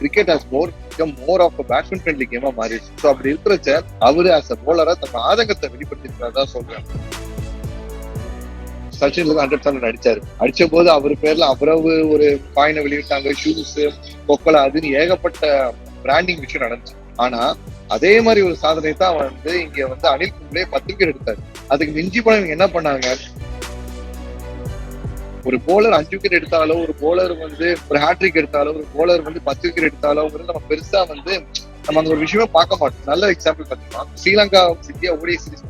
Cricket as more more of batsman friendly கேமா மாறிடுச்சு. So அப்படி இருக்கிறச்ச அவரு ஆஸ் அ போலரா தன் ஆதங்கத்தை வெளிப்படுத்திருக்கிறதா சொல்றேன் சச்சின் ஹண்ட்ரட் ரன் அடிச்சாரு. அடிச்ச போது அவர் பேர்ல அவ்வளவு ஒரு காயினை வெளியிட்டாங்க ஷூஸ் கொக்கலா அதுன்னு ஏகப்பட்ட பிராண்டிங் விஷயம் நடந்துச்சு. ஆனா அதே மாதிரி ஒரு சாதனை தான் வந்து இங்க வந்து அனில் கும்ளே பத்து விக்கெட் எடுத்தாரு. அதுக்கு மிஞ்சி போன இவங்க என்ன பண்ணாங்க? ஒரு போலர் அஞ்சு விக்கெட் எடுத்தாலோ ஒரு போலர் வந்து ஒரு ஹேட்ரிக் எடுத்தாலோ ஒரு போலர் வந்து பத்து விக்கெட் எடுத்தாலோங்கிறது நம்ம பெருசா வந்து நம்ம அந்த ஒரு விஷயமே பார்க்க மாட்டோம். நல்ல எக்ஸாம்பிள் பார்த்தீங்கன்னா ஸ்ரீலங்கா இந்தியா ஓடிஐ சீரிஸ்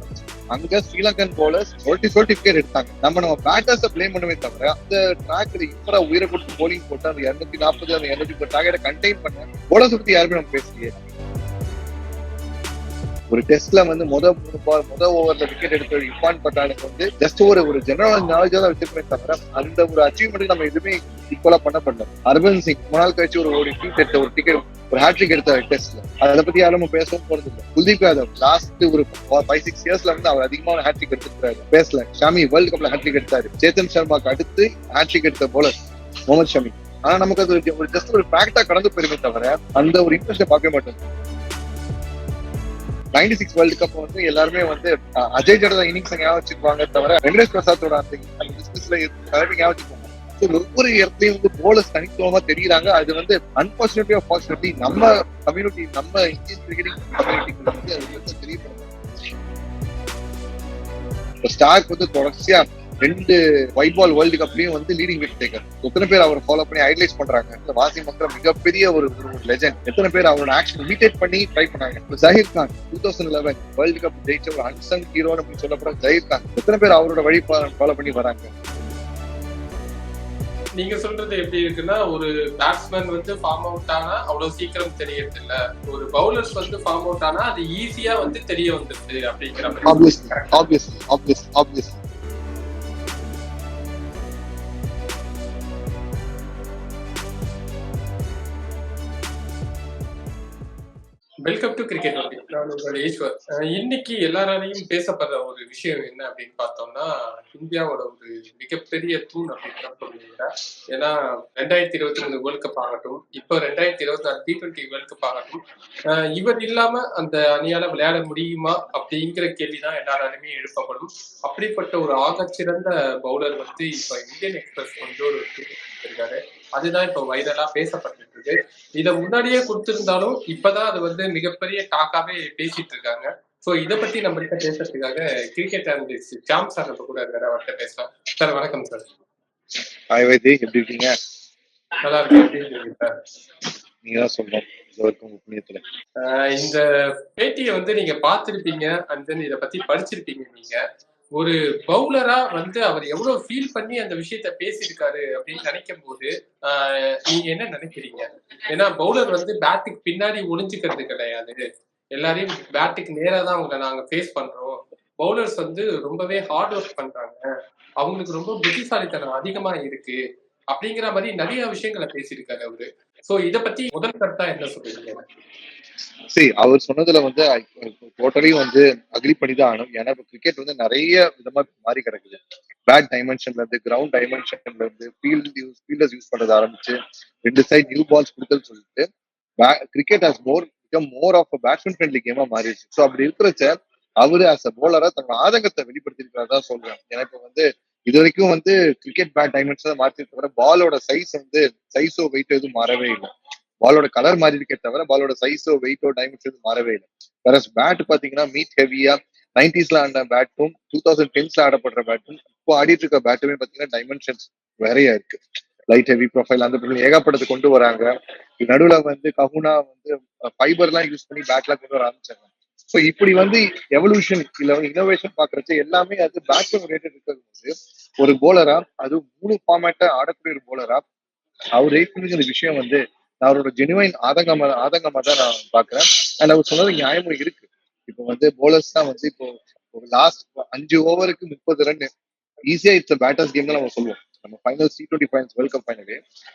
அங்க ஸ்ரீலங்கன் போலர்ஸ் சொல்லிட்டு சொல்லிட்டு விக்கெட் எடுத்தாங்க. நம்ம நம்ம பேட்டர்ஸை பிளேம் பண்ணவே தவிர அந்த ட்ராக்ல இப்பரா உயிரை கொடுத்து போலிங் போட்டு அந்த இருநூத்தி நாற்பது அந்த இருநூத்தி முப்பது டார்கெட்டை கண்டெயின் பண்ண போலர்ஸ் பத்தி யாருமே நம்ம பேசலையே. ஒரு டெஸ்ட்ல வந்து முத முத ஓவர்ல விக்கெட் எடுத்த இப்பான் பட்டானுக்கு வந்து ஜஸ்ட் ஒரு ஒரு ஜெனரல் நாலேஜா தான் வச்சிருப்பே தவிர அந்த ஒரு அச்சீவ்மெண்ட் நம்ம எதுவுமே ஈக்குவலா பண்ண பண்ணோம் அரவிந்த் சிங் மூணு நாள் கழிச்சு ஒரு ஒரு டிக்கெட் எடுத்த ஒரு டிக்கெட் ஒரு ஹேட்ரிக் எடுத்த டெஸ்ட்ல அதை பத்தி யாரும் நம்ம பேசவும் போறது இல்லை. குல்தீப் யாதவ் லாஸ்ட் ஒரு ஃபைவ் சிக்ஸ் இயர்ஸ்ல வந்து அவர் அதிகமான ஹேட்ரிக் எடுத்துக்கிறாரு பேசல ஷாமி வேர்ல்டு கப்ல ஹேட்ரிக் எடுத்தாரு. சேத்தன் சர்மாக்கு அடுத்து ஹேட்ரிக் எடுத்த போலர் முகமது ஷமி. ஆனா நமக்கு அது ஒரு ஜஸ்ட் ஒரு ஃபேக்டா கடந்து போயிருமே தவிர அந்த ஒரு இன்ட்ரெஸ்ட் பார்க்க மாட்டோம். நைன்டி சிக்ஸ் வேர்ல்டு கப் வந்து எல்லாருமே வந்து அஜய் ஜடேஜா இன்னிங்ஸ் ஞாபகம் வச்சுக்குவாங்க தவிர வெங்கடேஷ் பிரசாத்தோட அந்த பிசினஸ்ல தலைமை ஞாபகம் வச்சுக்குவாங்க ஒவ்வொரு இடத்துலயும் வந்து போலர்ஸ் தனித்துவமா தெரியுறாங்க. அது வந்து அன்பார்ச்சுனேட்லி ஃபார்ச்சுனேட்லி நம்ம கம்யூனிட்டி நம்ம இந்தியன் கிரிக்கெட்டிங் கம்யூனிட்டிக்குள்ள வந்து அது வந்து தெரியப்படுது. ஸ்டார்க் வந்து தொடர்ச்சியா ரெண்டு ஒயிட் பால் வேர்ல்டு கப்லயும் வந்து லீடிங் விக்கெட் டேக்கர் எத்தனை பேர் அவரை ஃபாலோ பண்ணி ஐடலைஸ் பண்றாங்க? இந்த வாசி மக்கள் மிகப்பெரிய ஒரு ஒரு லெஜண்ட் எத்தனை பேர் அவரோட ஆக்ஷன் இமிடேட் பண்ணி ட்ரை பண்ணாங்க? Zaheer Khan two thousand eleven world cup ஜெயிச்ச ஒரு அன்சங் ஹீரோன்னு அப்படின்னு சொல்லப்படும் ஜஹீர் கான் எத்தனை பேர் அவரோட வழி ஃபாலோ பண்ணி வராங்க? நீங்க சொல்றது எப்படி இருக்குன்னா ஒரு பேட்ஸ்மேன் வந்து ஃபார்ம் அவுட் ஆனா அவ்வளவு சீக்கிரம் தெரியறது இல்ல ஒரு பவுலர்ஸ் வந்து ஃபார்ம் அவுட் ஆனா அது ஈஸியா வந்து தெரிய வந்துருது அப்படிங்கிற மாதிரி. வெல்கம் டு கிரிக்கெட் நான் உங்கள் ஈஸ்வர் இன்னைக்கு எல்லாராலையும் பேசப்படுற ஒரு விஷயம் என்ன அப்படின்னு பார்த்தோம்னா இந்தியாவோட ஒரு மிகப்பெரிய தூண் அப்படின்னு தான் சொல்லுவீங்க ஏன்னா ரெண்டாயிரத்தி இருபத்தி மூணு வேர்ல்ட் கப் ஆகட்டும் இப்போ ரெண்டாயிரத்தி இருபத்தி நாலு டி டுவெண்ட்டி வேர்ல்ட் கப் ஆகட்டும் இவர் இல்லாம அந்த அணியால விளையாட முடியுமா அப்படிங்கிற கேள்விதான் எல்லாராலுமே எழுப்பப்படும். அப்படிப்பட்ட ஒரு ஆகச்சிறந்த பவுலர் வந்து இப்ப இந்தியன் எக்ஸ்பிரஸ் வந்து ஒரு இருக்காரு. அதுதான் இப்ப வைரலா பேசப்பட்டு இருக்கு இத முன்னாடியே கொடுத்திருந்தாலும் இப்பதான் அது வந்து மிகப்பெரிய டாக்காவே பேசிட்டு இருக்காங்க சோ இத பத்தி நம்ம கிட்ட பேசுறதுக்காக கிரிக்கெட் அனலிஸ்ட் ஜாம் சார் நம்ம கூட இருக்காரு. அவர்கிட்ட பேசலாம். சார் வணக்கம் சார் ஹாய் வைத்தி எப்படி இருக்கீங்க? நல்லா இருக்கு எப்படி இருக்கீங்க சார் நீங்க தான் ஆஹ் இந்த பேட்டியை வந்து நீங்க பார்த்திருப்பீங்க. அண்ட் தென் இத பத்தி படிச்சிருப்பீங்க நீங்க. ஒரு பவுலரா வந்து அவர் எவ்வளவு ஃபீல் பண்ணி அந்த விஷயத்த பேசியிருக்காரு அப்படின்னு நினைக்கும் போது ஆஹ் நீங்க என்ன நினைக்கிறீங்க? ஏன்னா பவுலர் வந்து பேட்டுக்கு பின்னாடி ஒளிஞ்சுக்கிறது கிடையாது. எல்லாரையும் பேட்டுக்கு நேரா தான் அவங்கள நாங்க ஃபேஸ் பண்றோம். பவுலர்ஸ் வந்து ரொம்பவே ஹார்ட் ஒர்க் பண்றாங்க. அவங்களுக்கு ரொம்ப புத்திசாலித்தனம் அதிகமா இருக்கு அப்படிங்கிற மாதிரி நிறைய விஷயங்களை பேசியிருக்காரு அவரு. சோ இத பத்தி முதல் கருத்தா என்ன சொல்றீங்க? சரி அவர் சொன்னதுல வந்து டோட்டலி வந்து அக்ரி பண்ணி தான் ஆனும் ஏன்னா இப்போ கிரிக்கெட் வந்து நிறைய விதமா மாறி கிடக்குது. பேட் டைமென்ஷன்ல இருந்து கிரவுண்ட் டைமென்ஷன்ல இருந்து ஃபீல்டு யூஸ் ஃபீல்டர்ஸ் யூஸ் பண்றது ஆரம்பிச்சு ரெண்டு சைட் நியூ பால்ஸ் கொடுத்தல் சொல்லிட்டு cricket has more more of batsman friendly கேமா மாறிடுச்சு. ஸோ அப்படி இருக்கிறச்ச அவரு ஆஸ் அ போலரா தன்னோட ஆதங்கத்தை வெளிப்படுத்திருக்கிறதா சொல்றேன். ஏன்னா இப்போ வந்து இது வரைக்கும் வந்து கிரிக்கெட் பேட் டைமென்ஷன் மாற்றி தவிர பாலோட சைஸ் வந்து சைஸோ வெயிட் எதுவும் மாறவே இல்லை. பாலோட கலர் மாறி இருக்கே தவிர பாலோட சைஸோ வெயிட்டோ டைமென்ஷன் மாறவே இல்லை. வேற பேட் பாத்தீங்கன்னா மீட் ஹெவியா நைன்டிஸ்ல ஆடின பேட்டும் டூ தௌசண்ட் டென்ஸ்ல ஆடப்படுற பேட்டும் இப்போ ஆடிட்டு இருக்க பேட்டுமே பாத்தீங்கன்னா டைமென்ஷன்ஸ் வேறையா இருக்கு. லைட் ஹெவி ப்ரொஃபைல் அந்த ப்ரொஃபைல் ஏகப்பட்டது கொண்டு வராங்க. நடுவுல வந்து கஹுனா வந்து ஃபைபர் எல்லாம் யூஸ் பண்ணி பேட்ல கொண்டு வர ஆரம்பிச்சாங்க. ஸோ இப்படி வந்து எவல்யூஷன் இல்ல இன்னோவேஷன் பாக்குறச்சு எல்லாமே அது பேட்ஸ்மேன் ரிலேட்டட் இருக்கிறது வந்து ஒரு போலரா அது மூணு ஃபார்மேட்டை ஆடக்கூடிய ஒரு போலரா அவர் ரேட் பண்ணிக்கிற விஷயம் வந்து அவரோட ஜெனுவைன் ஆதங்கமா ஆதங்கமா தான் நான் பாக்குறேன் அண்ட் அவர் சொன்னது நியாயமும் இருக்கு. இப்போ வந்து போலர்ஸ் தான் வந்து இப்போ ஒரு லாஸ்ட் அஞ்சு ஓவருக்கு முப்பது ரன் ஈஸியா இட்ஸ் பேட்டர்ஸ் கேம் நம்ம சொல்லுவோம். நம்ம final C twenty finals world cup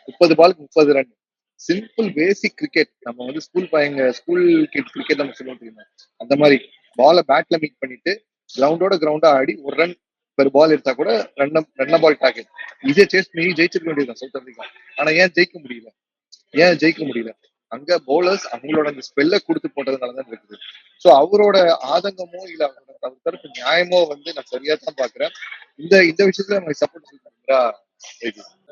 முப்பது பாலுக்கு முப்பது ரன் சிம்பிள் பேசிக் கிரிக்கெட் நம்ம வந்து ஸ்கூல் பையங்க ஸ்கூல் கிட் கிரிக்கெட் நம்ம சொல்லுவோம் தெரியுமா? அந்த மாதிரி பாலை பேட்ல மீட் பண்ணிட்டு கிரவுண்டோட கிரவுண்டா ஆடி ஒரு ரன் பெர் பால் எடுத்தா கூட ரெண்டம் ரன் பால் டார்கெட் இதே சேஸ் பண்ணி ஜெயிச்சிருக்க வேண்டியதுதான் சவுத் ஆப்பிரிக்கா ஆனா ஏன் ஜெயிக்க முடியல? ஏன் ஜெயிக்க முடியல? அங்க பவுலர்ஸ் அவங்களோட அந்த ஸ்பெல்ல கொடுத்து போட்டதுனாலதான் இருக்குது. சோ அவரோட ஆதங்கமோ இல்ல அவரோட அவர் தரப்பு நியாயமோ வந்து நான் சரியா தான் பாக்குறேன். இந்த இந்த விஷயத்துல நம்ம சப்போர்ட் பண்ணுறா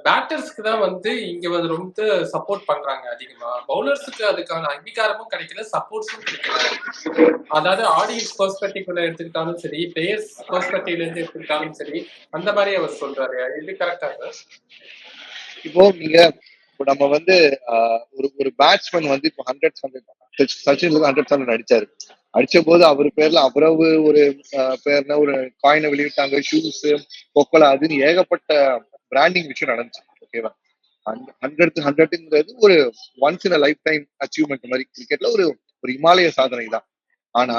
பேட்டர்ஸ்க்கு தான் வந்து இங்க வந்து ரொம்ப சப்போர்ட் பண்றாங்க அதிகமா. பவுலர்ஸுக்கு அதுக்கான அங்கீகாரமும் கிடைக்கல சப்போர்ட்ஸும் கிடைக்கல. அதாவது ஆடியன்ஸ் பெர்ஸ்பெக்டிவ்ல எடுத்துக்கிட்டாலும் சரி பிளேயர்ஸ் பெர்ஸ்பெக்டிவ்ல இருந்து எடுத்துக்கிட்டாலும் சரி அந்த மாதிரி அவர் சொல்றாரு. இது கரெக்டா சார் இப்போ நீங்க இப்போ நம்ம வந்து ஒரு ஒரு பேட்ஸ்மேன் வந்து இப்போ hundred hundred Sachin hundred hundred அடிச்சாரு. அடிச்ச போது அவர் பேர்ல அவ்வளவு ஒரு பேர்ல ஒரு காயினை வெளியிட்டாங்க ஷூஸ் கொக்கலா அதுன்னு ஏகப்பட்ட பிராண்டிங் விஷயம் நடந்துச்சு ஓகேவா ஹண்ட்ரட் ஹண்ட்ரட்ங்கிறது ஒரு once in a lifetime achievement மாதிரி கிரிக்கெட்ல ஒரு ஒரு இமாலய சாதனை தான். ஆனா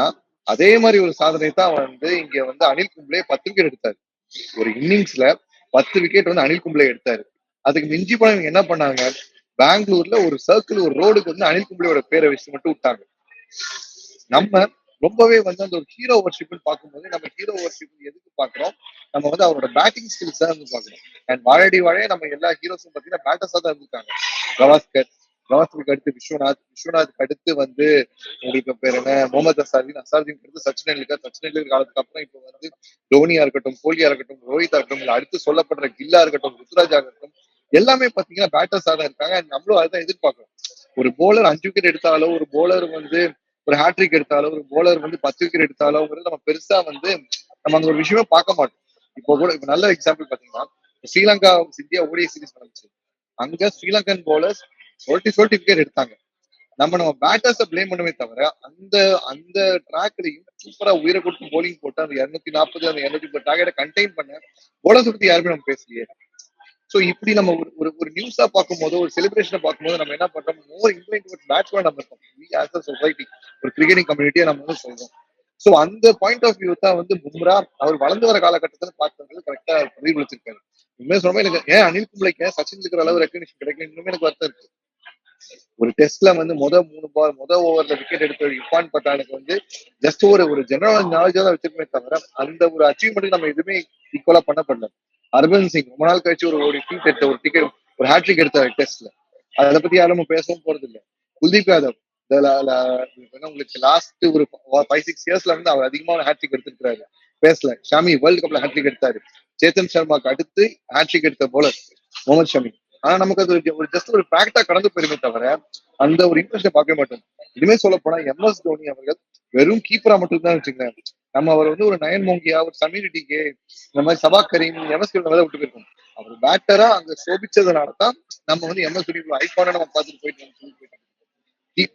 அதே மாதிரி ஒரு சாதனை தான் வந்து இங்க வந்து அனில் கும்ப்ளே பத்து விக்கெட் எடுத்தாரு. ஒரு இன்னிங்ஸ்ல பத்து விக்கெட் வந்து அனில் கும்ப்ளே எடுத்தாரு. அதுக்கு மிஞ்சி போன இவங்க என்ன பண்ணாங்க? பெங்களூர்ல ஒரு சர்க்கிள் ஒரு ரோடுக்கு வந்து அனில் கும்பலியோட பேரை வச்சு மட்டும் விட்டாங்க. நம்ம ரொம்பவே வந்து அந்த ஒரு ஹீரோ வர்ஷிப்னு பார்க்கும்போது நம்ம ஹீரோ ஒர்ஷிப் எதுக்கு பாக்குறோம் நம்ம வந்து அவரோட பேட்டிங் ஸ்கில்ஸ் தான் வந்து பாக்குறோம் அண்ட் வாழடி வாழைய நம்ம எல்லா ஹீரோஸும் பாத்தீங்கன்னா பேட்டர்ஸா தான் இருந்திருக்காங்க. கவாஸ்கர் கவாஸ்கருக்கு அடுத்து விஸ்வநாத் விஸ்வநாத் அடுத்து வந்து உங்களுக்கு பேர் என்ன? முகமது அசாரின் அசாருதீன் அடுத்து சச்சின் டெண்டுல்கர். சச்சின் டெண்டுல்கர் காலத்துக்கு அப்புறம் இப்போ வந்து தோனியா இருக்கட்டும் கோலியா இருக்கட்டும் ரோஹிதா இருக்கட்டும் இல்ல அடுத்து சொல்லப்படுற கில்லா இருக்கட்டும் ருத்ராஜா இருக்கட்டும் எல்லாமே பாத்தீங்கன்னா பேட்டர்ஸா தான் இருக்காங்க. நம்மளும் அதுதான் எதிர்பார்க்கிறோம். ஒரு போலர் அஞ்சு விக்கெட் எடுத்தாலோ ஒரு போலர் வந்து ஒரு ஹேட்ரிக் எடுத்தாலோ ஒரு போலர் வந்து பத்து விக்கெட் எடுத்தாலோங்கிறது நம்ம பெருசா வந்து நம்ம அந்த ஒரு விஷயமே பார்க்க மாட்டோம். இப்போ கூட இப்ப நல்ல எக்ஸாம்பிள் பாத்தீங்கன்னா ஸ்ரீலங்கா இந்தியா ஓடிய சீரிஸ் நடந்துச்சு அங்க ஸ்ரீலங்கன் போலர்ஸ் சொல்லிட்டு சொல்லிட்டு விக்கெட் எடுத்தாங்க. நம்ம நம்ம பேட்டர்ஸை பிளேம் பண்ணுமே தவிர அந்த அந்த ட்ராக்லையும் சூப்பரா உயிரை கொடுத்து போலிங் போட்டு அந்த இருநூத்தி நாற்பது அந்த இருநூத்தி முப்பது டார்கெட்டை கண்டெயின் பண்ண போலர்ஸ் பத்தி யாருமே நம்ம பேசலையே. சோ இப்படி நம்ம ஒரு ஒரு நியூஸா பார்க்கும்போது ஒரு செலிப்ரேஷனை பார்க்கும்போது நம்ம என்ன பண்றோம்? மோர் இன்க்ளைன் டுவர்ட்ஸ் நம்ம இருக்கோம் சொசைட்டி ஒரு கிரிக்கெட்டிங் கம்யூனிட்டியை நம்ம வந்து சொல்றோம். சோ அந்த பாயிண்ட் ஆஃப் வியூ தான் வந்து பும்ரா அவர் வளர்ந்து வர காலகட்டத்துல பார்த்தது கரெக்டா பிரதிபலிச்சிருக்காரு உண்மையை சொல்லாம எனக்கு ஏன் அனில் கும்ளைக்கு ஏன் சச்சின் இருக்கிற அளவு ரெக்கக்னிஷன் கிடைக்கல? இன்னுமே எனக்கு வருத்தம் இருக்கு. ஒரு டெஸ்ட்ல வந்து முத மூணு பால் முத ஓவர்ல விக்கெட் எடுத்த இப்பான் பட்டானுக்கு வந்து ஜஸ்ட் ஒரு ஒரு ஜெனரல் நாலேஜா தான் வச்சிருக்கமே தவிர அந்த ஒரு அச்சீவ்மெண்ட் நம்ம எதுவுமே ஈக்குவலா பண்ணப்படல. ஹர்பன் சிங் ரொம்ப நாள் கழிச்சு ஒரு ஒரு டீட் எடுத்த ஒரு டிக்கெட் ஒரு ஹேட்ரிக் எடுத்த டெஸ்ட்ல அதை பத்தி யாரும் நம்ம பேசவும் போறது இல்லை குல்தீப் யாதவ் உங்களுக்கு லாஸ்ட் ஒரு ஃபைவ் சிக்ஸ் இயர்ஸ்ல வந்து அவர் அதிகமான ஹேட்ரிக் எடுத்திருக்காரு பேசல. ஷாமி வேர்ல்டு கப்ல ஹேட்ரிக் எடுத்தாரு. சேத்தன் சர்மாக்கு அடுத்து ஹேட்ரிக் எடுத்த போலர் முகமது ஷமி. ஆனா நமக்கு அது ஒரு- ஜஸ்ட் ஒரு ஃபேக்டா கடந்து போயிருமே தவிர அந்த ஒரு இன்ட்ரெஸ்ட பார்க்கவே மாட்டோம். இனிமே சொல்ல போனா எம் எஸ் தோனி அவர்கள் வெறும் கீப்பரா மட்டும் தான் வச்சுக்கோங்க நம்ம அவர் வந்து ஒரு நயன் மோங்கியா ஒரு சமீர் டிகே இந்த மாதிரி சபா கரீம் எம்எஸ் விட்டு போயிருக்கோம் அவர் பேட்டரா அங்க சோபிச்சதுனால தான் நம்ம வந்து எம்எஸ் தோனி ஐகான நம்ம பார்த்துட்டு போயிட்டு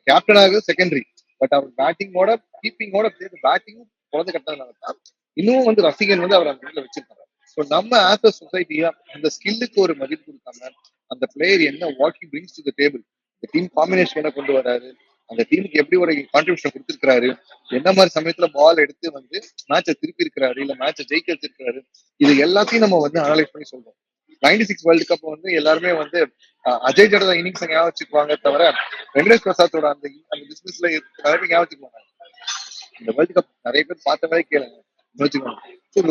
கேப்டனாக செகண்டரி பட் அவர் பேட்டிங்கோட கீப்பிங்கோட பேட்டிங்கும் குழந்தை கட்டினதுனால தான் இன்னும் வந்து ரசிகன் வந்து அவர் அந்த இடத்துல வச்சிருக்காங்க ஸோ நம்ம ஆஸ் அ சொசைட்டியா அந்த ஸ்கில்லுக்கு ஒரு மதிப்பு கொடுக்காம அந்த பிளேயர் என்ன walking brings to the table இந்த டீம் காம்பினேஷன் என்ன கொண்டு வராரு அந்த டீமுக்கு எப்படி ஒரு கான்ட்ரிபியூஷன் கொடுத்திருக்கிறாரு? என்ன மாதிரி சமயத்துல பால் எடுத்து வந்து மேட்சை திருப்பி இருக்கிறாரு இல்ல மேட்சை ஜெயிக்க வச்சிருக்காரு இது எல்லாத்தையும் நம்ம வந்து அனலைஸ் பண்ணி சொல்றோம். நைன்டி சிக்ஸ் வேர்ல்டு கப் வந்து எல்லாருமே வந்து அஜய் ஜடதா இன்னிங்ஸ் ஞாபகம் வச்சுக்குவாங்க தவிர வெங்கடேஷ் பிரசாத்தோட அந்த அந்த பிசினஸ்ல நிறைய பேர் ஞாபகம் வச்சுக்குவாங்க. இந்த வேர்ல்டு கப் நிறைய பேர் பார்த்த மாதிரி கேளுங்க. வச்சுக்கோங்க.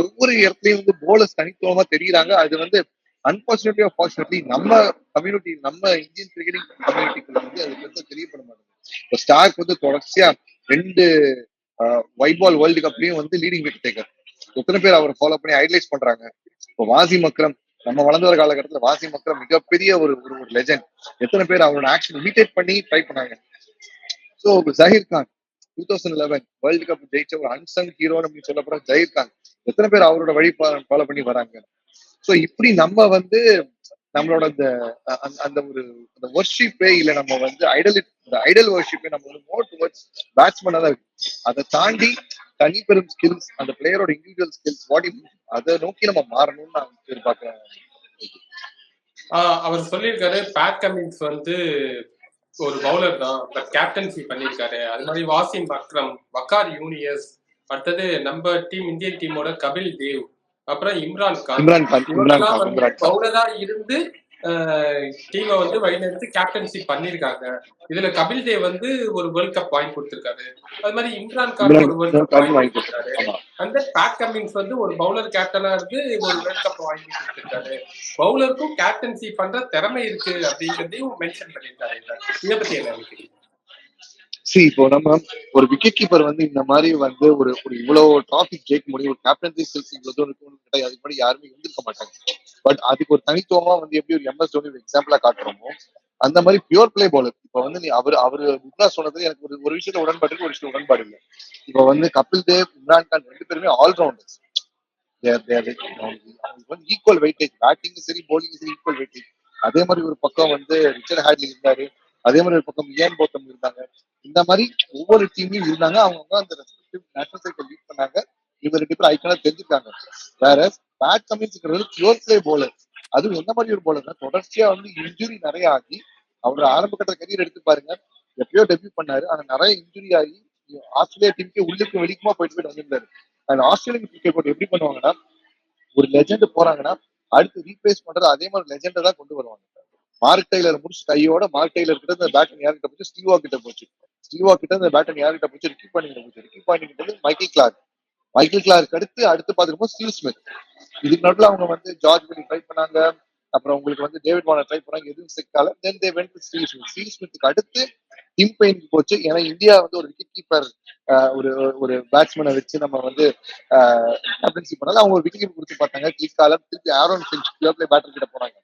ஒவ்வொரு இடத்துலயும் வந்து போலர்ஸ் தனித்துவமா தெரியுறாங்க. அது வந்து அன்பார்ச்சுனேட்லி ஃபார்ச்சுனேட்லி நம்ம கம்யூனிட்டி நம்ம இந்தியன் கிரிக்கெட்டிங் கம்யூனிட்டிக்குள்ள வந்து அது பெருசா தெரியப்பட மாட்டேங்குது. இப்போ ஸ்டார்க் வந்து தொடர்ச்சியா ரெண்டு ஒயிட் பால் வேர்ல்டு கப்லயும் வந்து லீடிங் விக்கெட் டேக்கர் எத்தனை பேர் அவரை ஃபாலோ பண்ணி ஐடலைஸ் பண்றாங்க? இப்போ வாசி மக்ரம் நம்ம வளர்ந்து வர காலகட்டத்துல வாசி மக்ரம் மிகப்பெரிய ஒரு ஒரு ஒரு லெஜண்ட் எத்தனை பேர் அவரோட ஆக்ஷன் இமிட்டேட் பண்ணி ட்ரை பண்ணாங்க? So Zaheer Khan two thousand eleven world cup ஜெயிச்ச ஒரு அன்சங் ஹீரோ அப்படின்னு சொல்லப்படுற ஜஹீர் கான் எத்தனை பேர் அவரோட வழி ஃபாலோ பண்ணி வராங்க? ஸோ இப்படி நம்ம வந்து நம்மளோட அந்த அந்த- அந்த ஒரு அந்த ஒர்ஷிப்பே இல்ல நம்ம வந்து ஐடல் இந்த ஐடல் ஒர்ஷிப்பே நம்ம வந்து மோர் டுவர்ட்ஸ் பேட்ஸ்மேனா தான் இருக்கு. அதை தாண்டி தனி பெரும் ஸ்கில்ஸ் அந்த பிளேயரோட இண்டிவிஜுவல் ஸ்கில்ஸ் வாடி அதை நோக்கி நம்ம மாறணும்னு நான் எதிர்பார்க்கிறேன். ஆஹ் அவர் சொல்லியிருக்காரு பேட் கமிங்ஸ் வந்து ஒரு பவுலர் தான் பட் கேப்டன்சி பண்ணியிருக்காரு. அது மாதிரி வாசிம் அக்ரம் வக்கார் யூனியர்ஸ் அடுத்தது நம்ம டீம் இந்தியன் டீமோட கபில் தேவ். அப்புறம் இம்ரான் கான். இம்ரான் கான் இம்ரான் பவுலரா இருந்து டீமை வந்து வழிநடத்தி கேப்டன்சி பண்ணிருக்காங்க இதுல கபில் தேவ் வந்து ஒரு வேர்ல்ட் கப் வாங்கி கொடுத்திருக்காரு. அது மாதிரி இம்ரான் கான் ஒரு வேர்ல்ட் கப் வாங்கி கொடுத்திருக்காரு. அந்த பேட் கமிங்ஸ் வந்து ஒரு பவுலர் கேப்டனா இருந்து ஒரு வேர்ல்ட் கப் வாங்கி கொடுத்திருக்காரு. பவுலருக்கும் கேப்டன்சி பண்ற திறமை இருக்கு அப்படிங்கறதையும் மென்ஷன் பண்ணியிருக்காரு இதை பத்தி என்ன நினைக்கிறீங்க? சி இப்போ நம்ம ஒரு விக்கெட் கீப்பர் வந்து இந்த மாதிரி வந்து ஒரு ஒரு இவ்வளவு டாபிக் ஜெயிக்க முடியும் ஒரு கேப்டன்சி ஸ்கில்ஸ் இவ்வளவு தூரம் அதுக்கு முன்னாடி யாருமே இருந்திருக்க மாட்டாங்க. பட் அதுக்கு ஒரு தனித்துவமா வந்து எப்படி ஒரு எம்எஸ் தோனி எக்ஸாம்பிளா காட்டுறோமோ அந்த மாதிரி பியூர் பிளே பாலர் இப்போ வந்து நீ அவர் அவர் முன்னா சொன்னது எனக்கு ஒரு ஒரு விஷயத்த உடன்பாடு ஒரு விஷயம் உடன்பாடு இல்லை. இப்போ வந்து கபில் தேவ் இம்ரான் கான் ரெண்டு பேருமே ஆல்ரவுண்டர்ஸ் அவங்களுக்கு வந்து ஈக்குவல் வெயிட்டேஜ் பேட்டிங் சரி bowling சரி ஈக்குவல் வெயிட்டேஜ் அதே மாதிரி ஒரு பக்கம் வந்து ரிச்சர்ட் ஹேட்லி இருந்தாரு. அதே மாதிரி ஒரு பக்கம் இயான் போத்தம் இருந்தாங்க? இந்த மாதிரி ஒவ்வொரு டீம்லயும் இருந்தாங்க. அவங்க அந்த ரெஸ்பெக்டிவ் நேஷனல் சைக்கிள் லீட் பண்ணாங்க. இவங்க ரெண்டு பேரும் ஐக்கனா தெரிஞ்சுக்காங்க வேற பேட் கமின்ஸ்ங்கிறது பியூர் பிளே போலர் அதுவும் எந்த மாதிரி ஒரு bowler தொடர்ச்சியா வந்து இன்ஜுரி நிறைய ஆகி அவரோட ஆரம்ப கட்ட கரியர் எடுத்து பாருங்க. எப்பயோ டெபியூ பண்ணாரு. ஆனா நிறைய இன்ஜுரி ஆகி ஆஸ்திரேலியா டீமுக்கு உள்ளுக்கு வெளிக்குமா போயிட்டு போயிட்டு வந்திருந்தாரு. அண்ட் ஆஸ்திரேலியன் கிரிக்கெட் போட்டு எப்படி பண்ணுவாங்கன்னா ஒரு லெஜெண்ட் போறாங்கன்னா அடுத்து ரீப்ளேஸ் பண்றது அதே மாதிரி லெஜெண்டை தான் கொண்டு வருவாங்க. மார்க் டெய்லர் முடிச்சு கையோட மார்க் டெய்லர் கிட்ட இந்த பேட்டன் யார்கிட்ட போச்சு? ஸ்டீவா கிட்ட போச்சு. ஸ்டீவா கிட்ட இந்த பேட்டன் யார்கிட்ட போச்சு? ரிக்கி பாண்டிங் போச்சு. Ricky Ponting Michael Clarke. Michael Clarke அடுத்து அடுத்து பாத்துருப்போம் ஸ்டீவ் ஸ்மித். இதுக்கு நடுவில் அவங்க வந்து ஜார்ஜ் பண்ணி ட்ரை பண்ணாங்க. அப்புறம் உங்களுக்கு வந்து டேவிட் வார்னர் ட்ரை பண்ணாங்க. எதுவும் சிக்கால. Then they went Steve Smith Steve ஸ்மித்துக்கு அடுத்து டிம் பெயினுக்கு போச்சு. ஏன்னா இந்தியா வந்து ஒரு விக்கெட் கீப்பர் ஒரு ஒரு பேட்ஸ்மேனை வச்சு நம்ம வந்து கேப்டன்சி பண்ணாலும் அவங்க ஒரு விக்கெட் கீப்பர் கொடுத்து பார்த்தாங்க. கிளிக் காலம். திருப்பி ஆரோன் ஃபின்ச் பிளே பேட்டர் கிட்ட போனாங்க.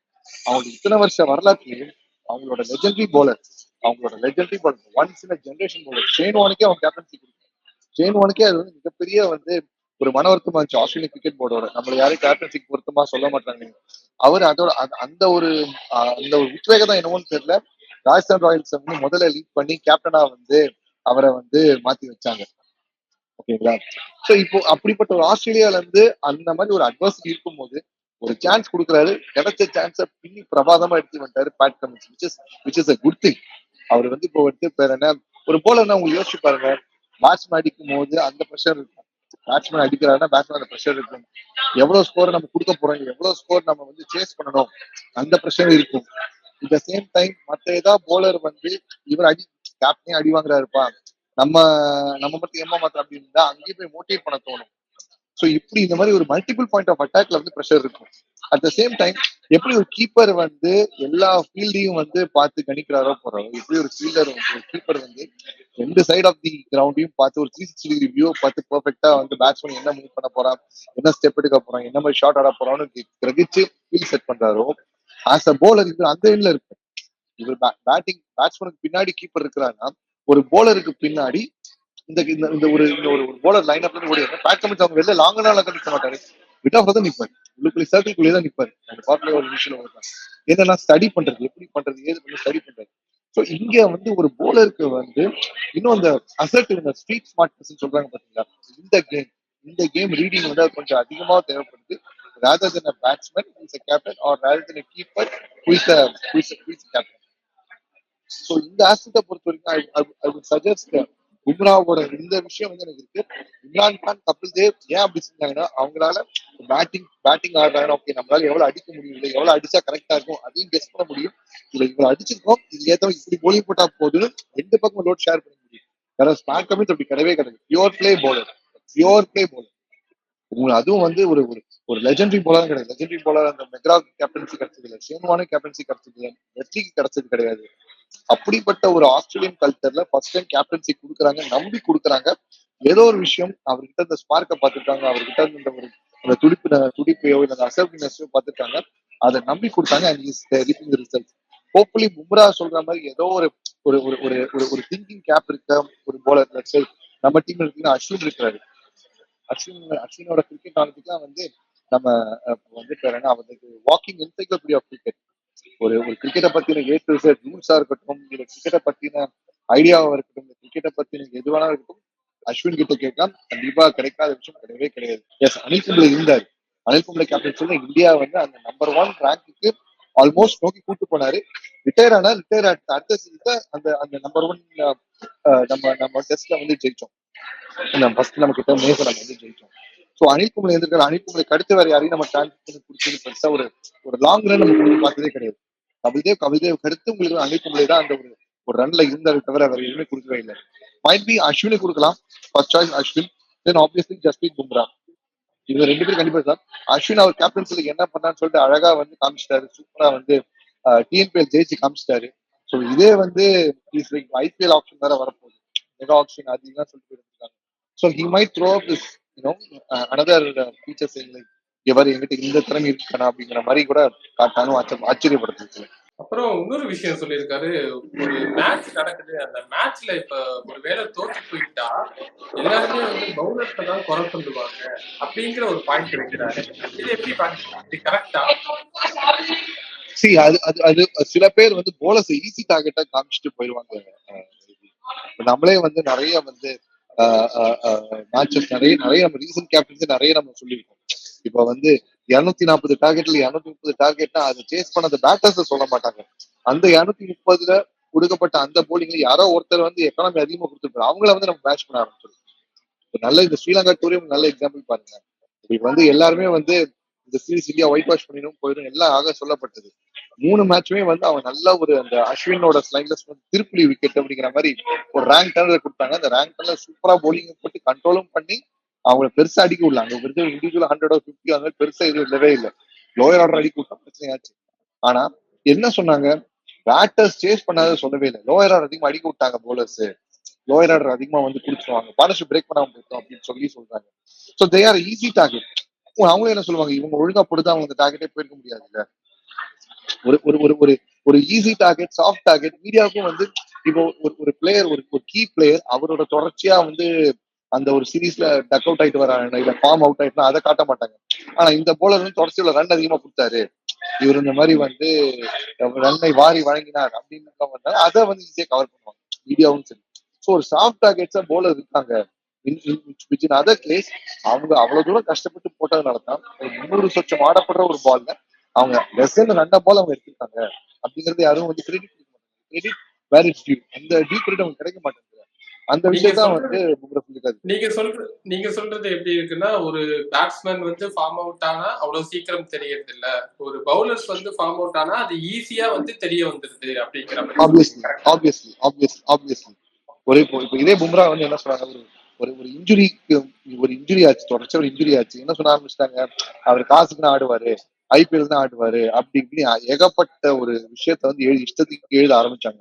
அவங்களுக்கு இத்தனை வருஷ வரலாற்றுலையும் அவங்களோட லெஜெண்டரி போலர் அவங்களோட legendary bowler once in generation bowler Shane வானுக்கே அவங்க கேப்டன்சி கொடுத்தாங்க ஷேன் வானுக்கே அது வந்து மிகப்பெரிய வந்து ஒரு மன வருத்தமா இருந்துச்சு ஆஸ்திரேலிய கிரிக்கெட் போர்டோட நம்மள யாரும் கேப்டன்சிக்கு பொருத்தமா சொல்ல மாட்டாங்க. அவர் அதோட அந்த- அந்த ஒரு அந்த ஒரு உத்வேகம் தான் என்னவோன்னு தெரியல. ராஜஸ்தான் ராயல்ஸ் வந்து முதல்ல லீட் பண்ணி கேப்டனா வந்து அவரை வந்து மாத்தி வச்சாங்க. ஓகேங்களா சோ இப்போ அப்படிப்பட்ட ஒரு ஆஸ்திரேலியால இருந்து அந்த மாதிரி ஒரு அட்வர்சிட்டி இருக்கும்போது ஒரு சான்ஸ் கொடுக்குறாரு. கிடைச்ச சான்ஸை பின்னி பிரபாதமா எடுத்து வந்துட்டாரு Pat Cummins which is which is a good thing அவர் வந்து இப்போ வந்து பேர் என்ன ஒரு போலர்னா உங்களுக்கு யோசிச்சு பாருங்க. பேட்ஸ்மேன் அடிக்கும் போது அந்த ப்ரெஷர் இருக்கும். பேட்ஸ்மேன் அடிக்கிறாருன்னா பேட்ஸ்மேன் ப்ரெஷர் இருக்கும். எவ்வளவு ஸ்கோர் நம்ம கொடுக்க போறோம் எவ்வளவு ஸ்கோர் நம்ம வந்து சேஸ் பண்ணணும் அந்த ப்ரெஷர் இருக்கும். இந்த சேம் டைம் மத்த ஏதாவது போலர் வந்து இவர் அடி கேப்டனே அடி வாங்குறாருப்பா. நம்ம நம்ம மட்டும் ஏமாத்த அப்படி இருந்தா அங்கேயும் போய் மோட்டிவேட் பண்ண தோணும். ஸோ இப்படி இந்த மாதிரி ஒரு மல்டிபிள் பாயிண்ட் ஆஃப் அட்டாக்ல வந்து ப்ரெஷர் இருக்கும். அட் த சேம் டைம் எப்படி ஒரு கீப்பர் வந்து எல்லா ஃபீல்டையும் வந்து பார்த்து கணிக்கிறாரோ போறாரோ எப்படி ஒரு ஃபீல்டர் வந்து ஒரு கீப்பர் வந்து ரெண்டு சைடு ஆஃப் தி கிரவுண்டையும் பார்த்து ஒரு த்ரீ சிக்ஸ்டி டிகிரி வியூ பார்த்து பர்ஃபெக்டா வந்து பேட்ஸ்மேன் என்ன மூவ் பண்ண போறான் என்ன ஸ்டெப் எடுக்க போறான் என்ன மாதிரி ஷாட் ஆட போறான்னு கிரகிச்சு ஃபீல் செட் பண்றாரோ ஆஸ் அ போலர் இது அந்த எண்ட்ல இருக்கு இவர் பேட்டிங் பேட்ஸ்மேனுக்கு பின்னாடி கீப்பர் இருக்கிறாங்கன்னா ஒரு போலருக்கு பின்னாடி இந்த இந்த இந்த ஒரு இந்த ஒரு போலர் லைன் அப்ல ஓடி பேட் கமிட்ஸ் அவங்க வெளில லாங் நாள் நிக்க மாட்டாரு. விட் ஆஃப் தான் நிப்பாரு. உள்ளுக்குள்ளே சர்க்கிள்குள்ளே தான் நிப்பாரு. அந்த பாட்டுல ஒரு விஷயம் வருவாங்க என்னன்னா ஸ்டடி பண்றது எப்படி பண்றது ஏது பண்ணி ஸ்டடி பண்றது. ஸோ இங்க வந்து ஒரு போலருக்கு வந்து இன்னும் அந்த அசர்ட் இந்த ஸ்ட்ரீட் ஸ்மார்ட்னஸ் சொல்றாங்க பாத்தீங்களா? இந்த கேம் இந்த கேம் ரீடிங் வந்து அது கொஞ்சம் அதிகமா தேவைப்படுது. Rather than a batsman who a captain or or rather a keeper who is who who is a who so இந்த ஆஸ்பெக்டை பொறுத்த வரைக்கும் ஐ வுட் சஜஸ்ட் பும்ராவோட இந்த விஷயம் வந்து எனக்கு இருக்கு. இம்ரான் கான் கபில் தேவ் ஏன் அப்படி செஞ்சாங்கன்னா அவங்களால பேட்டிங் பேட்டிங் ஆடுறாங்க ஓகே நம்மளால எவ்வளவு அடிக்க முடியும் இல்லை எவ்வளவு அடிச்சா கரெக்டா இருக்கும் அதையும் கெஸ் பண்ண முடியும். இதுல இவ்வளவு அடிச்சிருக்கோம் இது ஏத்த இப்படி போலிங் போட்டா போதும் ரெண்டு பக்கம் லோட் ஷேர் பண்ண முடியும். வேற ஸ்மார்ட் கமிட் அப்படி கிடையவே கிடையாது. Pure play bowler pure play bowler உங்களுக்கு அதுவும் வந்து ஒரு ஒரு ஒரு லெஜெண்டரி போலர் கிடையாது. லெஜண்டரி போலர் அந்த மெக்ரா கேப்டன்சி கிடைச்சது இல்லை ஷேன்வானு கேப்டன்சி கிடைச்சது இல்லை வெட்லிக்கு கிடைச்சது கிடையாது. அப்படிப்பட்ட ஒரு ஆஸ்திரேலியன் கல்ச்சர்ல ஃபர்ஸ்ட் டைம் கேப்டன்சி கொடுக்குறாங்க நம்பி கொடுக்குறாங்க. ஏதோ ஒரு விஷயம் அவர்கிட்ட இந்த ஸ்பார்க்கை பார்த்துருக்காங்க அவர்கிட்ட இந்த ஒரு அந்த துடிப்பு துடிப்பையோ இல்லை அந்த அசர்வினஸோ பார்த்துருக்காங்க அதை நம்பி கொடுத்தாங்க and is reaping result hopefully Bumrah சொல்ற மாதிரி ஏதோ ஒரு ஒரு ஒரு ஒரு ஒரு திங்கிங் கேப் இருக்க ஒரு போலர் சரி நம்ம டீம் இருக்குன்னா அஸ்வின் இருக்கிறாரு. அஸ்வின் அஸ்வினோட கிரிக்கெட் நாலேஜுக்குலாம் வந்து நம்ம வந்து பேர் என்ன? அவருக்கு வாக்கிங் என்சைக்ளோபீடியா ஆஃப் கிரிக்கெட் ஒரு ஒரு கிரிக்கெட்டை பத்தின ஏ டு செட் ரூல்ஸா இருக்கட்டும் இல்ல கிரிக்கெட்டை பத்தின ஐடியாவா இருக்கட்டும் இல்ல கிரிக்கெட்டை பத்தின எதுவானா இருக்கட்டும் அஸ்வின் கிட்ட கேட்கலாம் கண்டிப்பா கிடைக்காத விஷயம் கிடையவே கிடையாது. எஸ் அனில் கும்ளே இருந்தாரு. அனில் கும்ளே கேப்டன் சொல்ல இந்தியா வந்து அந்த நம்பர் ஒன் ரேங்க்குக்கு ஆல்மோஸ்ட் நோக்கி கூட்டு போனாரு. ரிட்டையர் ஆனா ரிட்டையர் அடுத்த சீசன் அந்த அந்த நம்பர் ஒன் நம்ம நம்ம டெஸ்ட்ல வந்து ஜெயிச்சோம். நம்ம ஃபர்ஸ்ட் நம்ம கிட்ட மேச நம்ம வந்து ஜெயிச்சோம். ஸோ அனில் கும்ளே இருந்திருக்காரு அனில் கும்ளேக்கு கடுத்து வேற யாரையும் நம்ம டிரான்ஸ்ஃபர் பண்ணி குடிச்சது பெருசா ஒரு ஒரு லாங் ரன் நம்ம கொடுத்து பார்த்ததே கிடையாது. கபில்தேவ் கபில்தேவ் அடுத்து உங்களுக்கு அனில் தான் அந்த ஒரு ஒரு ரன்ல இருந்தாரு தவிர வேற எதுவுமே கொடுக்கவே இல்லை. மைட் பி அஸ்வினை கொடுக்கலாம். First choice Ashwin. Then obviously Jasprit Bumrah இவங்க ரெண்டு பேரும் கண்டிப்பா சார். அஸ்வின் அவர் கேப்டன்சில என்ன பண்ணான்னு சொல்லிட்டு அழகா வந்து காமிச்சிட்டாரு. சூப்பரா வந்து டிஎன்பிஎல் ஜெயிச்சு காமிச்சிட்டாரு. ஸோ இதே வந்து ஐபிஎல் ஆப்ஷன் வேற வரப்போகுது. மெகா ஆப்ஷன் அது இதெல்லாம் சொல்லிட்டு இருக்காங்க. So he might throw up this you know another features like ever எங்கிட்ட இந்த திறமை இருக்கானா அப்படிங்கிற மாதிரி கூட ஆச்சரிய ஆச்சரியப்படுத்துச்சு அப்புறம் இன்னொரு விஷயம் சொல்லியிருக்காரு. ஒரு மேட்ச் நடக்குது. அந்த மேட்ச்ல இப்ப ஒரு வேளை தோற்று போயிட்டா எல்லாருமே வந்து பவுலர்ஸை தான் குறை சொல்லுவாங்க அப்படிங்கிற ஒரு பாயிண்ட் வைக்கிறாரு இது எப்படி பாக்குறீங்க கரெக்டா சி அது அது அது சில பேர் வந்து போலஸ் ஈஸி டார்கெட்டா காமிச்சிட்டு போயிடுவாங்க. நம்மளே வந்து நிறைய வந்து மேட்சஸ் நிறைய நிறைய நம்ம ரீசன்ட் கேப்டன்ஸ் நிறைய நம்ம சொல்லியிருக்கோம். இப்ப வந்து இருநூத்தி நாற்பது டார்கெட்ல இருநூத்தி முப்பது டார்கெட்னா அதை சேஸ் பண்ண அந்த பேட்டர்ஸ் சொல்ல மாட்டாங்க. அந்த இருநூத்தி முப்பதுல கொடுக்கப்பட்ட அந்த போலிங்ல யாரோ ஒருத்தர் வந்து எக்கனாமி அதிகமா கொடுத்துருப்பாரு. அவங்கள வந்து நம்ம பேட்ச் பண்ண ஆரம்பிச்சிருக்கோம் நல்ல இந்த ஸ்ரீலங்கா டூரியம் நல்ல எக்ஸாம்பிள் பாருங்க. இப்ப வந்து எல்லாருமே வந்து இந்த சீரிஸ் இந்தியா ஒயிட் வாஷ் பண்ணிடும் போயிடும் எல்லாம் ஆக சொல்லப்பட்டது. மூணு மேட்சுமே வந்து அவன் நல்ல ஒரு அந்த அஸ்வினோட ஸ்லைன்லெஸ் வந்து திருப்புலி விக்கெட் அப்படிங்கிற மாதிரி ஒரு ரேங்க் டர்ல கொடுத்தாங்க. அந்த ரேங்க் டர்ல சூப்பரா போலிங் போட்டு கண்ட்ரோலும் பண்ணி அவங்கள பெருசா அடிக்க விடல. அங்க பெருசா இண்டிவிஜுவல் ஹண்ட்ரட் ஃபிஃப்டி அந்த மாதிரி பெருசா எதுவும் இல்லவே இல்லை. லோயர் ஆர்டர் அடிக்க விட்டா பிரச்சனையாச்சு ஆனா என்ன சொன்னாங்க? பேட்டர்ஸ் சேஸ் பண்ணாத சொல்லவே இல்லை. லோயர் ஆர்டர் அதிகமா அடிக்க விட்டாங்க போலர்ஸ் லோயர் ஆர்டர் அதிகமா வந்து குடிச்சிருவாங்க பார்ட்னர்ஷிப் பிரேக் பண்ணாம போயிட்டோம் அப்படின்னு சொல்லி சொல்றாங்க. So they are easy target அவங்களும் என்ன சொல்லுவாங்க? இவங்க ஒழுங்கா போட்டு அவங்க டார்கெட்டே போயிருக்க முடியாதுல்ல. ஒரு ஒரு ஒரு ஒரு ஒரு ஈஸி டார்கெட் சாஃப்ட் டார்கெட் மீடியாவுக்கும் வந்து இப்போ ஒரு ஒரு பிளேயர் ஒரு ஒரு கீ பிளேயர் அவரோட தொடர்ச்சியா வந்து அந்த ஒரு சீரீஸ்ல டக் அவுட் ஆயிட்டு வராங்க இல்ல ஃபார்ம் அவுட் ஆயிட்டுனா அதை காட்ட மாட்டாங்க. ஆனா இந்த போலர் வந்து தொடர்ச்சியில ரன் அதிகமா கொடுத்தாரு. இவர் இந்த மாதிரி வந்து ரன்னை வாரி வழங்கினார் அப்படின்னு அதை வந்து ஈஸியா கவர் பண்ணுவாங்க. மீடியாவும் சரி. ஸோ ஒரு சாஃப்ட் டார்கெட்ஸா போலர் இருக்காங்க. அதர் கேஸ் அவங்க அவ்வளவு தூரம் கஷ்டப்பட்டு போட்டதுனால தான் ஒரு முன்னூறு சொச்சம் ஆடப்படுற ஒரு பால்ல அவங்க லெஸ் ரெண்ட பால் அவங்க எடுத்திருக்காங்க. அப்படிங்கறது யாரும் வந்து credit credit where it's due அந்த டியூ கிரெடிட் அவங்க கிடைக்க மாட்டாங்க அந்த விஷயம் வந்து நீங்க சொல்ற நீங்க சொல்றது எப்படி இருக்குன்னா ஒரு பேட்ஸ்மேன் வந்து ஃபார்ம் அவுட் ஆனா அவ்வளவு சீக்கிரம் தெரியறது இல்ல ஒரு பவுலர்ஸ் வந்து ஃபார்ம் அவுட் ஆனா அது ஈஸியா வந்து தெரிய வந்துருது அப்படிங்கிற ஆப்வியஸ்லி ஆப்வியஸ்லி ஆப்வியஸ்லி ஒரு இப்போ இப்போ இதே பும்ரா வந்து என்ன சொல்றாங்க ஒரு ஒரு ஒரு இன்ஜுரிக்கு ஒரு இன்ஜுரி ஆச்சு தொடர்ச்சி ஒரு இன்ஜுரி ஆச்சு. என்ன சொல்ல ஆரம்பிச்சிட்டாங்க? அவர் காசுக்கு தான் ஆடுவாரு ஐபிஎல் தான் ஆடுவாரு அப்படி இப்படி ஏகப்பட்ட ஒரு விஷயத்த வந்து எழுதி இஷ்டத்துக்கு எழுத ஆரம்பிச்சாங்க.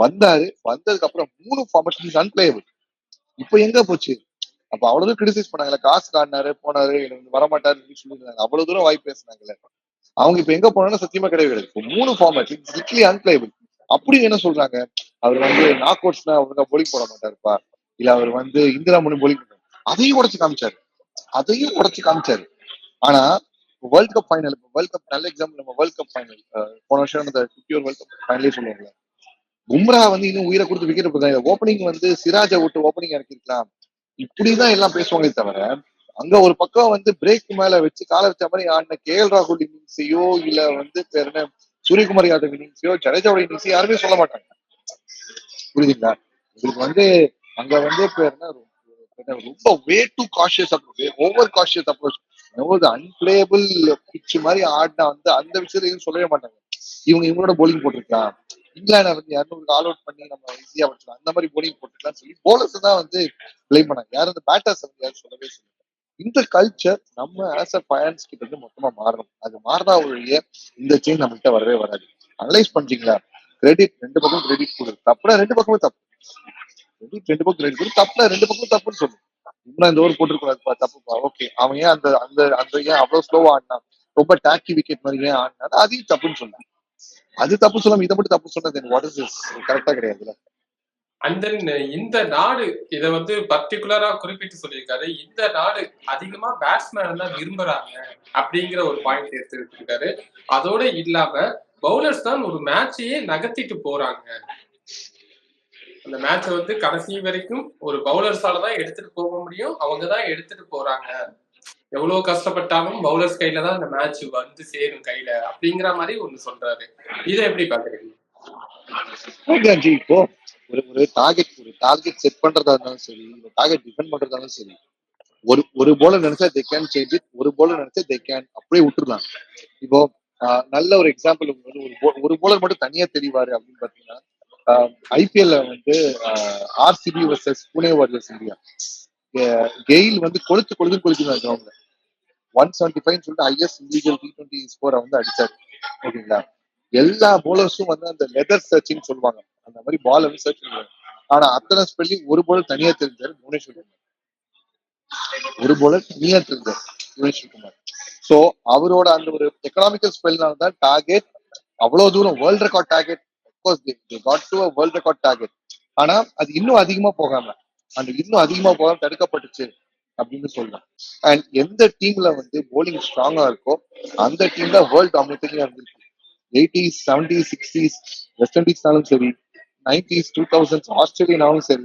வந்தாரு. வந்ததுக்கு அப்புறம் மூணு ஃபார்மேஷன் இஸ் அன்பிளேயபிள் இப்போ எங்க போச்சு? அப்ப அவ்வளவு தூரம் கிரிட்டிசைஸ் பண்ணாங்கல்ல காசு காட்டினாரு போனாரு எனக்கு வரமாட்டாருன்னு சொல்லியிருந்தாங்க அவ்வளவு தூரம் வாய்ப்பு பேசினாங்கல்ல அவங்க இப்ப எங்க போனாலும் சத்தியமா கிடையவே கிடையாது. இப்போ மூணு ஃபார்மேட் ஸ்ட்ரிக்ட்லி அன்பிளேபிள் அப்படி என்ன சொல்றாங்க? அவர் வந்து நாக் அவுட்ஸ்னா ஒழுங்கா போலிங் போட மாட்டாருப்பா. இல்ல அவர் வந்து இந்திரா மணி போலிங் அதையும் உடச்சு காமிச்சாரு. அதையும் உடச்சு காமிச்சாரு. ஆனா world cup final world cup நல்ல எக்ஸாம்பிள் நம்ம வேர்ல்ட் கப் ஃபைனல் போன வருஷம் அந்த ஃபிஃப்டி ஓவர் வேர்ல்ட் கப் ஃபைனலே சொல்லுவாங்க கும்ரா வந்து இன்னும் உயிரை கொடுத்து விக்கெட் போடுறாங்க ஓப்பனிங் வந்து சிராஜை விட்டு ஓப்பனிங் இறக்கிருக்கலாம் இப்படிதான் எல்லாம் பேசுவாங்களே தவிர அங்க ஒரு பக்கம் வந்து பிரேக் மேல வச்சு கால வச்ச மாதிரி ஆடின கே எல் ராகுல் இன்னிங்ஸையோ இல்ல வந்து பேர் என்ன சூரியகுமார் யாதவ் இன்னிங்ஸையோ ஜடேஜாவோட இன்னிங்ஸையோ யாருமே சொல்ல மாட்டாங்க. புரியுதுங்களா? உங்களுக்கு வந்து அங்க வந்து பேர் என்ன ரொம்ப way too cautious approach over cautious approach ஒரு அன்பிளேபிள் பிச்சு மாதிரி ஆடினா வந்து அந்த விஷயத்தையும் சொல்லவே மாட்டாங்க. இவங்க இவங்களோட போலிங் போட்டிருக்கலாம். இங்கிலாண்டை வந்து இரநூறு ஆல் அவுட் பண்ணி நம்ம ஈஸியா வச்சுக்கலாம். அந்த மாதிரி போலிங் போட்டுக்கலாம் சொல்லி போலர்ஸ் தான் வந்து பிளேம் பண்ணாங்க. யாரும் அந்த பேட்டர்ஸ் வந்து யாரும் சொல்லவே சொல்லல. இந்த கல்ச்சர் நம்ம ஆஸ் அ ஃபேன்ஸ் கிட்ட இருந்து மொத்தமா மாறணும். அது மாறினா ஒழிய இந்த சேஞ்ச் நம்ம கிட்ட வரவே வராது. அனலைஸ் பண்றீங்களா? கிரெடிட் ரெண்டு பக்கம் கிரெடிட் கொடு. தப்புனா ரெண்டு பக்கமும் தப்பு. கிரெடிட் ரெண்டு பக்கம் கிரெடிட் கொடு. தப்புனா ரெண்டு பக்கமும் தப்புன்னு சொல்லு. இன்னும் இந்த ஓவர் போட்டுருக்கூடாதுப்பா தப்புப்பா. ஓகே அவன் ஏன் அந்த அந்த அந்த ஏன் அவ்வளவு ஸ்லோவா ஆடினான்? ரொம்ப டாக்கி விக்கெட் மாதிரி ஏன் ஆடினா அதையும் தப்புன்னு சொன்னான் அது தப்பு சொல்லாம இதை மட்டும் தப்பு சொன்னது வாட் இஸ் கரெக்டா கிடையாதுல்ல. அண்ட் தென் uh, இந்த நாடு இத வந்து பர்டிகுலரா குறிப்பிட்டு சொல்லியிருக்காரு. இந்த நாடு அதிகமா பேட்ஸ்மேன் தான் விரும்புறாங்க அப்படிங்கிற ஒரு பாயிண்ட் எடுத்துருக்காரு. இருக்காரு அதோட இல்லாம பவுலர்ஸ் தான் ஒரு மேட்சையே நகர்த்திட்டு போறாங்க. அந்த மேட்சை வந்து கடைசி வரைக்கும் ஒரு பவுலர்ஸால தான் எடுத்துட்டு போக முடியும். அவங்க தான் எடுத்துட்டு போறாங்க. எவ்வளவு கஷ்டப்பட்டாலும் பவுலர்ஸ் கையில தான் அந்த மேட்ச் வந்து சேரும் கையில அப்படிங்கிற மாதிரி ஒண்ணு சொல்றாரு. இதை எப்படி பாக்குறீங்க இப்போ ஒரு ஒரு டார்கெட் ஒரு டார்கெட் செட் பண்றதா இருந்தாலும் சரி ஒரு டார்கெட் டிஃபெண்ட் பண்றதா இருந்தாலும் சரி ஒரு ஒரு போல நினைச்சா தே கேன் சேஞ்ச் இட் ஒரு போல நினைச்சா தே கேன் அப்படியே விட்டுருலாம் இப்போ நல்ல ஒரு எக்ஸாம்பிள் ஒரு ஒரு போலர் மட்டும் தனியா தெரிவாரு அப்படின்னு பாத்தீங்கன்னா ஐபிஎல்ல வந்து RCB versus Pune Warriors India. Gayle வந்து கொளுத்து கொளுத்து கொளுத்துனாரு அவங்க ஒன் செவன்டி ஃபைவ் சொல்லிட்டு ஹையஸ்ட் இண்டிவிஜுவல் டி டுவெண்ட்டி ஸ்கோரை வந்து அடிச்சாரு. ஓகேங்களா? எல்லா போலர்ஸும் வந்து அந்த லெதர் சர்ச்சிங் சொல்லுவாங்க. அந்த மாதிரி பால் வந்து சர்ச் பண்ணுவாங்க ஆனா அத்தனை ஸ்பெல்லிங் ஒரு போலர் தனியா தெரிஞ்சாரு புவனேஸ்வர் குமார். ஒரு போல தனியா தெரிஞ்சாரு புவனேஸ்வர் குமார். சோ அவரோட அந்த ஒரு எக்கனாமிக்கல் ஸ்பெல்னால தான் டார்கெட் அவ்வளவு தூரம் world record target got to world record target ஆனா அது இன்னும் அதிகமா போகாம அந்த இன்னும் அதிகமா போகாம தடுக்கப்பட்டுச்சு. அப்படின்னு சொல்லலாம் அண்ட் எந்த டீம்ல வந்து போலிங் ஸ்ட்ராங்கா இருக்கோ அந்த டீம் தான் வேர்ல்ட் டாமினேட்டிங்கா இருந்திருக்கு. எயிட்டிஸ் செவன்டிஸ் சிக்ஸ்டீஸ் வெஸ்ட் இண்டீஸ்னாலும் சரி நைன்டிஸ் டூ தௌசண்ட்ஸ் ஆஸ்திரேலியானாலும் சரி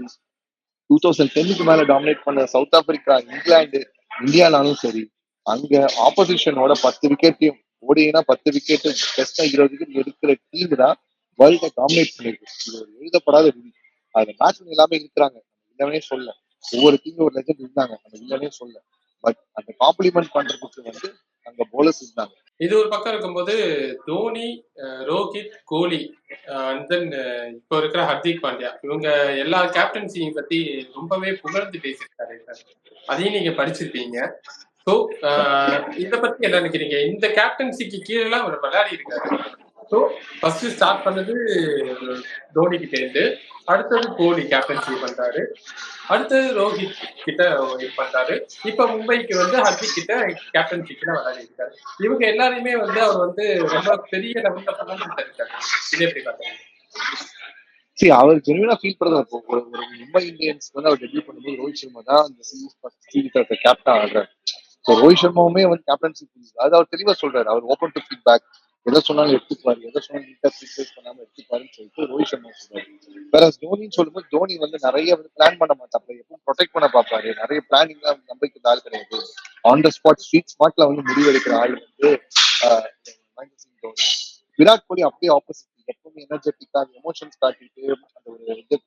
டூ தௌசண்ட் டென்னுக்கு மேல டாமினேட் பண்ண சவுத் ஆப்பிரிக்கா இங்கிலாந்து இந்தியானாலும் சரி அங்க ஆப்போசிஷனோட பத்து விக்கெட்டையும் ஓடினா பத்து விக்கெட் டெஸ்ட் இருபது விக்கெட் எடுக்கிற டீம் தான் வேர்ல்ட டாமினேட் பண்ணிருக்கு இது ஒரு எழுதப்படாத விதி. அது மேட்ச் எல்லாமே இருக்கிறாங்க. இல்லவே சொல்ல ஒவ்வொரு டீம் ஒரு லெஜண்ட் இருந்தாங்க. அந்த இல்லவே சொல்ல பட் அந்த காம்ப்ளிமெண்ட் பண்றதுக்கு வந்து அங்க போலர்ஸ் இருந்தாங்க. இது ஒரு பக்கம் இருக்கும்போது தோனி ரோஹித் கோலி அண்ட் தென் இப்போ இருக்கிற ஹர்திக் பாண்டியா. இவங்க எல்லா கேப்டன்சியும் பத்தி ரொம்பவே புகழ்ந்து பேசியிருக்காரு. அதையும் நீங்க படிச்சிருப்பீங்க. ஸோ இதை பத்தி என்ன நினைக்கிறீங்க? இந்த கேப்டன்சிக்கு கீழே அவர் விளையாடி இருக்காரு. ஸோ ஃபர்ஸ்ட் ஸ்டார்ட் பண்ணது தோனி கிட்ட இருந்து. அடுத்தது கோலி கேப்டன்சி பண்றாரு. அடுத்தது ரோஹித் கிட்ட இது பண்றாரு. இப்ப மும்பைக்கு வந்து ஹர்திக் கிட்ட கேப்டன்சி கிட்ட விளையாடி இருக்காரு. இவங்க எல்லாருமே வந்து அவர் வந்து ரொம்ப பெரிய லெவல்ல புகழ்ந்து இருக்காரு இதை எப்படி பாக்குறீங்க சரி அவர் ஜெனுவனா ஃபீல் பண்றது இப்போ ஒரு ஒரு மும்பை இந்தியன்ஸ் வந்து அவர் டெபியூ பண்ணும்போது ரோஹித் சர்மா தான் அந்த சீரீஸ் கேப்டன் ஆடுறாரு ஸோ ரோஹித் சர்மாவுமே வந்து கேப்டன்சி அது அவர் தெளிவா சொல்றாரு. அவர் ஓப்பன் டு ஃபீட்பேக் எதை சொன்னாலும் எடுத்துப்பாரு எதை சொன்னாலும் நீட்டா கிரிட்டிசைஸ் பண்ணாம எடுத்துப்பாருன்னு சொல்லிட்டு ரோஹித் சர்மா சொல்றாரு. வேற தோனின்னு சொல்லும்போது தோனி வந்து நிறைய வந்து பிளான் பண்ண மாட்டாப்ல. எப்பவும் ப்ரொடெக்ட் பண்ண பார்ப்பாரு நிறைய பிளானிங் எல்லாம் நம்பிக்கை ஆள் கிடையாது. ஆன் த ஸ்பாட் ஸ்ட்ரீட் ஸ்பாட்ல வந்து முடிவெடுக்கிற ஆள் வந்து மகேந்திர சிங் தோனி. விராட் கோலி அப்படியே ஆப்போசிட் எப்பவுமே எனர்ஜெட்டிக்கா எமோஷன்ஸ் காட்டிட்டு அந்த ஒரு இது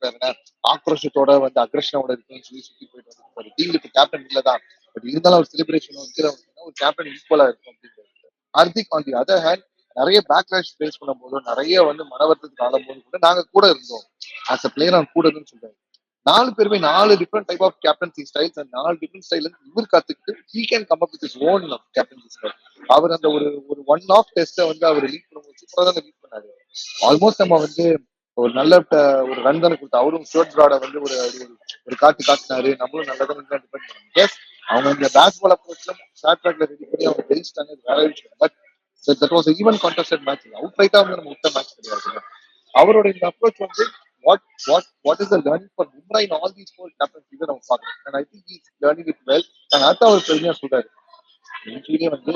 ஆக்ரோஷத்தோட வந்து அக்ரஷனோட இருக்குன்னு சொல்லி சுத்தி போயிட்டு வந்து டீமுக்கு கேப்டன் இல்லதான் பட் இருந்தாலும் ஒரு செலிப்ரேஷன் வந்து ஒரு கேப்டன் ஈக்குவலா இருக்கும் அப்படிங்கிறது. Hardik on the other hand நிறைய பேக்லாஷ் ஃபேஸ் பண்ணும்போது நிறைய வந்து மனவர்த்தத்துக்கு ஆளும்போது கூட நாங்க கூட இருந்தோம். ஆஸ் அ பிளேயர் நான் கூட இருந்துன்னு சொல்றேன். நாலு பேருமே நாலு different type of captaincy styles and நாலு டிஃப்ரெண்ட் ஸ்டைல் இவர் கத்துக்கிட்டு he can come up with own captaincy style அவர் அந்த ஒரு ஒரு ஒன் ஆஃப் டெஸ்ட்டை வந்து அவர் லீட் பண்ணும்போது சூப்பராக தான் லீட் பண்ணாரு. ஆல்மோஸ்ட் நம்ம வந்து ஒரு நல்ல ஒரு ரன் தானே கொடுத்தா அவரும் ஷோர்ட் பிராட வந்து ஒரு ஒரு- காட்டு காட்டினாரு. நம்மளும் நல்லா தான் டிபெண்ட் பண்ணோம். அவங்க இந்த பேட் பால் அப்ரோச்ல ஷார்ட் ட்ராக்ல ரெடி பண்ணி அவங்க ஜெயிச்சிட்டாங்க வேற விஷயம். But that was even contested match out ரைட்டா வந்து நம்ம விட்ட மேட்ச் கிடையாது. அவரோட இந்த அப்ரோச் வந்து what what what is the learning for Mumbai in all these four captains இதை நம்ம பார்க்கணும். And I think is learning it well and அடுத்த அவர் பெருமையா சொல்றாரு. இன்றையே வந்து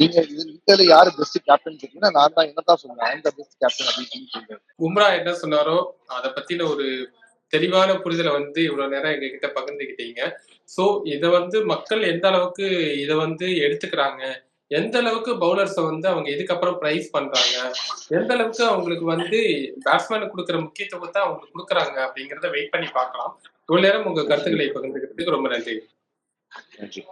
நீங்க இது இந்தியால யாரு பெஸ்ட் கேப்டன் கேட்டீங்கன்னா நான் தான் என்ன தான் சொல்றேன் அந்த பெஸ்ட் கேப்டன் அப்படின்னு சொல்லி சொல்றேன் உம்ரா என்ன சொன்னாரோ அதை பத்தின ஒரு தெளிவான புரிதலை வந்து இவ்வளவு நேரம் எங்க கிட்ட பகிர்ந்துக்கிட்டீங்க சோ இத வந்து மக்கள் எந்த அளவுக்கு இத வந்து எடுத்துக்கிறாங்க? எந்த அளவுக்கு பவுலர்ஸை வந்து அவங்க இதுக்கப்புறம் பிரைஸ் பண்றாங்க? எந்த அளவுக்கு அவங்களுக்கு வந்து பேட்ஸ்மேனுக்கு கொடுக்குற முக்கியத்துவத்தை அவங்களுக்கு கொடுக்குறாங்க அப்படிங்கறத வெயிட் பண்ணி பார்க்கலாம். இவ்வளவு நேரம் உங்க கருத்துக்களை பகிர்ந்துக்கிறதுக்கு ரொம்ப நன்றி. நன்றி.